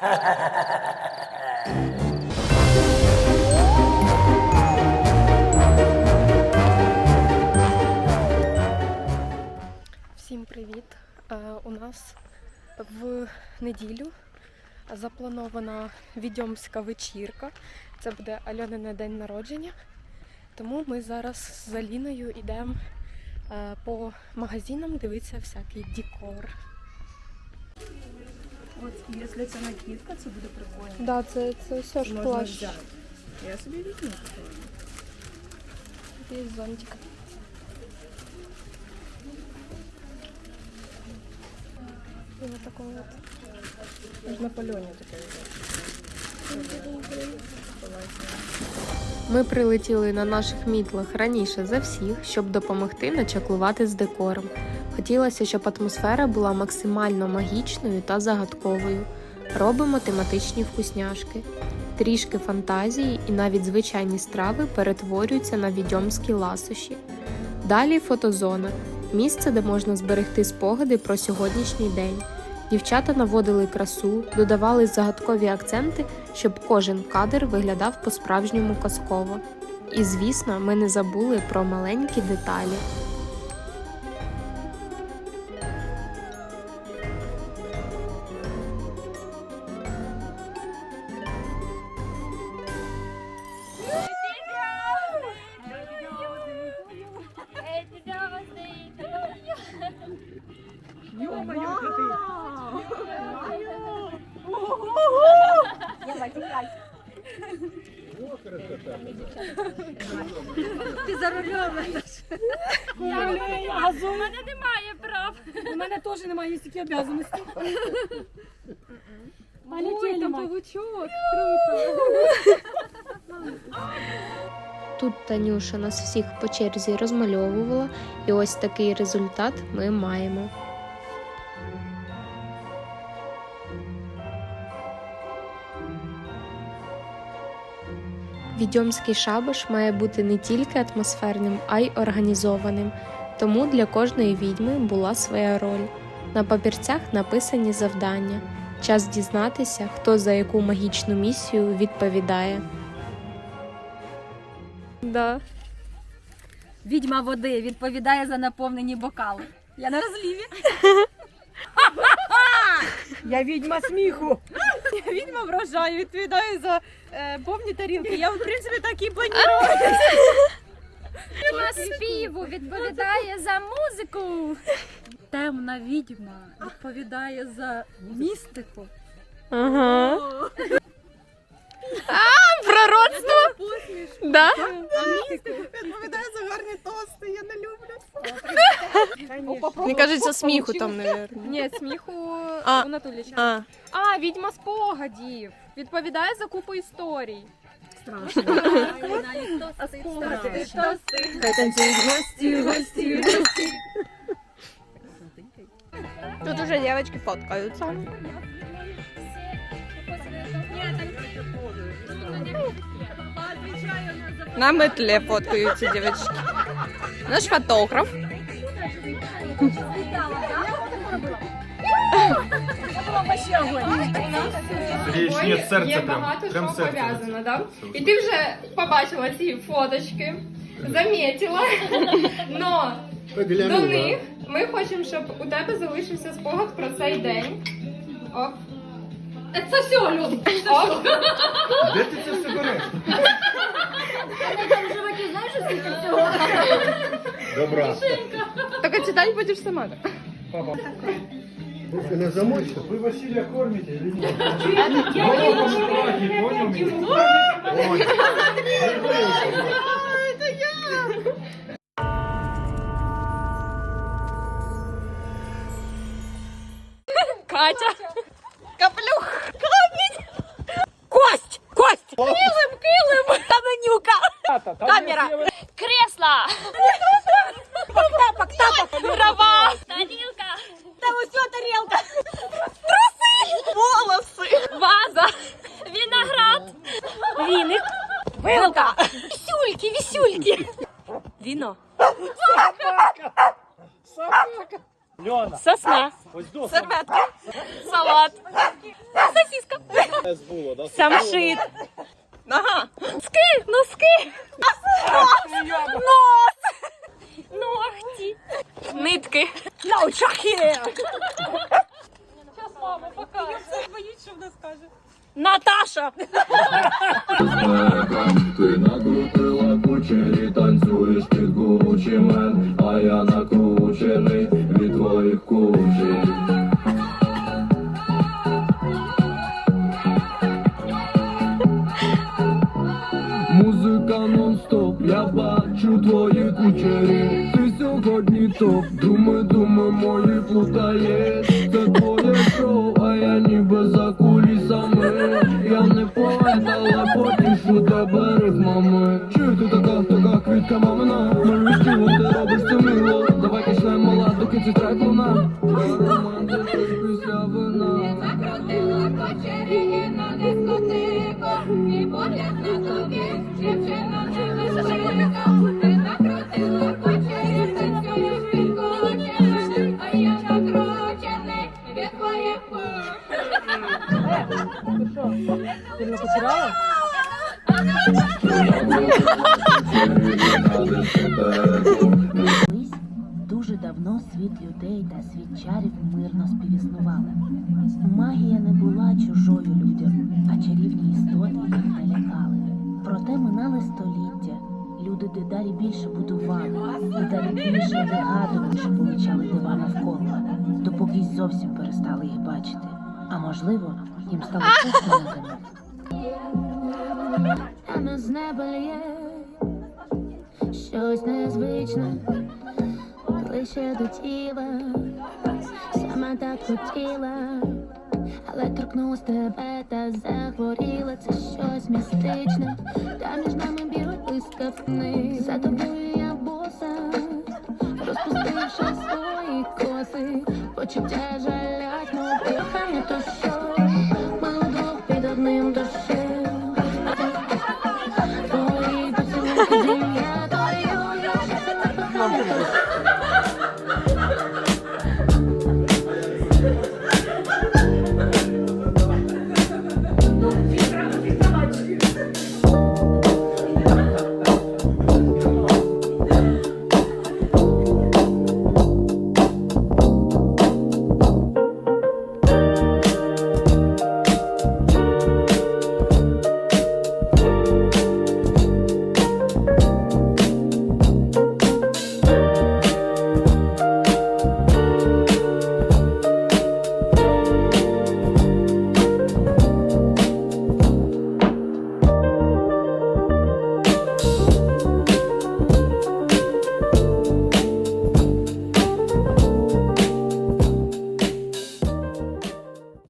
Всім привіт! Е, У нас в неділю запланована відьомська вечірка. Це буде Альонине день народження. Тому ми зараз з Аліною йдемо е, по магазинам дивитися всякий декор. От, якщо це накидка, це буде прикольно. Да, це, це все ж Можна плащ. взяти. Я собі візьму. такого. Є зонтик. І ось такого от. Можна пальоні таке взяти. Ми прилетіли на наших мітлах раніше за всіх, щоб допомогти начаклувати з декором. Хотілося, щоб атмосфера була максимально магічною та загадковою. Робимо тематичні вкусняшки. Трішки фантазії і навіть звичайні страви перетворюються на відьомські ласощі. Далі фотозона місце, де можна зберегти спогади про сьогоднішній день. Дівчата наводили красу, додавали загадкові акценти, щоб кожен кадр виглядав по-справжньому казково. І звісно, ми не забули про маленькі деталі. Ти за рулем. У мене немає прав. У мене теж немає стільки обов'язаностей. Ой, там павучок. Тут Танюша нас всіх по черзі розмальовувала, і ось такий результат ми маємо. Відьомський шабаш має бути не тільки атмосферним, а й організованим. Тому для кожної відьми була своя роль. На папірцях написані завдання. Час дізнатися, хто за яку магічну місію відповідає. Да. Відьма води відповідає за наповнені бокали. Я на розліві. Я відьма сміху. Відьма врожаю, відповідає за е, повні тарілки. Я, в принципі, так і планую. Відьма співу відповідає за музику. Темна відьма відповідає за містику. Ага. Да? Відповідає за гарні тости, я не люблю. Мені кажеться, сміху там, мабуть. Ні, сміху А. у Анатолійовича. А, А, відьма спогадів. Відповідає за купу історій. Страшно. А спогади. Хай танцюють гості, гості, гості. тут уже девочки фоткаются. На метле фоткаются девочки. Наш фотограф. Річ, ні, серце є прям, багато прям що серце. пов'язано, да? І ти вже побачила ці фоточки, замітила. Но до них ми хочемо, щоб у тебе залишився спогад про цей день. Оп. Це все, Люд. Оп. Де ти це все береш? Добра. Так читати будеш сама. Папа. Если не замочишь, вы Василия кормите или нет? Молоком шоколаде, понял меня? Ой. Катя. Кость! Кость! Килим, килим! Каменюка! Камера! Кресла. Тапок, тапок! Трава. Тарілка. Там усе тарілка! Труси! Волоси! Ваза. Виноград. Віник! Вилка! Вісюльки, вісюльки! Віно! Льона, Сосна! Серветки! Салат! Самшит. Ага. Носки, носки. Нос. Ногті. Нитки. я Боюсь, що вона скаже. Наташа. Ти накрутила кучері, танцюєш під Гуччі мен, а я накручений від твоїх кучері. Сьогодні Думаю, думи мої плутає Це твоє шоу, а я ніби за кулісами. Я не поет, але потішу тебе рифмами. Чую, ти така, така квітка мамина. Малюй тіло, ти робиш це мило. Давай качнем мала, доки ці трек луна. Колись дуже давно світ людей та світ чарів мирно співіснували. Магія не була чужою людям, а чарівні істоти їх не лякали. Проте минали століття. Люди дедалі більше будували, дедалі більше вигадували, що помічали дива навколо, допоки зовсім перестали їх бачити. А можливо, їм стало чесно на землі. Та з неба лє щось незвичне ближче до тіла, сама так хотіла, але торкнулась тебе та захворіла, це щось містичне, та між нами бігають блискавки, за тобою я боса, розпустивши свої коси, почуття жалять, мов дихання, то що